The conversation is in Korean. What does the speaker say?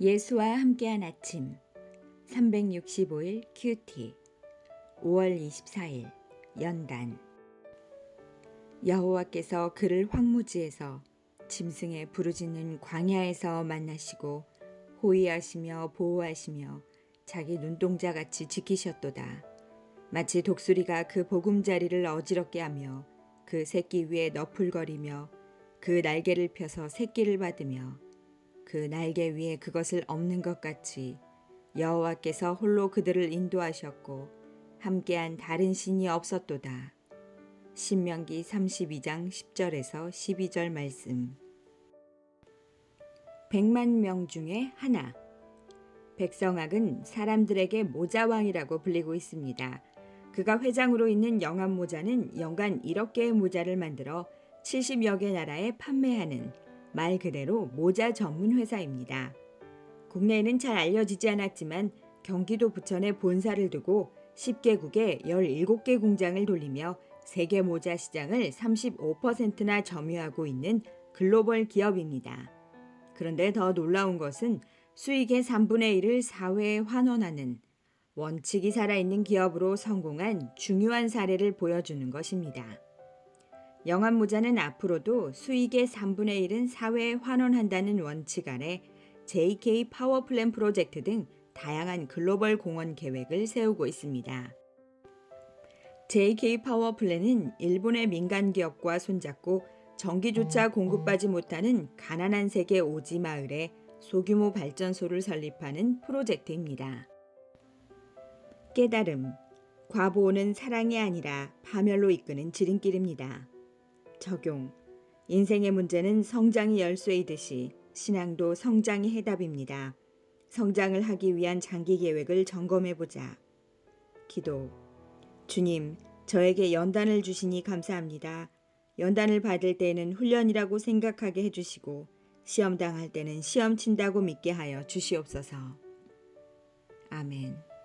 예수와 함께한 아침. 365일 큐티. 5월 24일 연단. 여호와께서 그를 황무지에서 짐승의 부르짖는 광야에서 만나시고 호위하시며 보호하시며 자기 눈동자 같이 지키셨도다. 마치 독수리가 그 보금자리를 어지럽게 하며 그 새끼 위에 너풀거리며 그 날개를 펴서 새끼를 받으며 그 날개 위에 그것을 엎는 것 같이 여호와께서 홀로 그들을 인도하셨고 함께한 다른 신이 없었도다. 신명기 32장 10절에서 12절 말씀. 백만 명 중에 하나. 백성학은 사람들에게 모자왕이라고 불리고 있습니다. 그가 회장으로 있는 영암 모자는 연간 1억 개의 모자를 만들어 70여 개 나라에 판매하는 말 그대로 모자 전문 회사입니다. 국내에는 잘 알려지지 않았지만 경기도 부천에 본사를 두고 10개국에 17개 공장을 돌리며 세계 모자 시장을 35%나 점유하고 있는 글로벌 기업입니다. 그런데 더 놀라운 것은 수익의 3분의 1을 사회에 환원하는 원칙이 살아있는 기업으로 성공한 중요한 사례를 보여주는 것입니다. 영암모자는 앞으로도 수익의 3분의 1은 사회에 환원한다는 원칙 아래 JK 파워플랜 프로젝트 등 다양한 글로벌 공헌 계획을 세우고 있습니다. JK 파워플랜은 일본의 민간 기업과 손잡고 전기조차 공급받지 못하는 가난한 세계 오지 마을에 소규모 발전소를 설립하는 프로젝트입니다. 깨달음. 과보는 사랑이 아니라 파멸로 이끄는 지름길입니다. 적용. 인생의 문제는 성장이 열쇠이듯이 신앙도 성장이 해답입니다. 성장을 하기 위한 장기 계획을 점검해 보자. 기도. 주님, 저에게 연단을 주시니 감사합니다. 연단을 받을 때는 훈련이라고 생각하게 해주시고, 시험 당할 때는 시험 친다고 믿게 하여 주시옵소서. 아멘.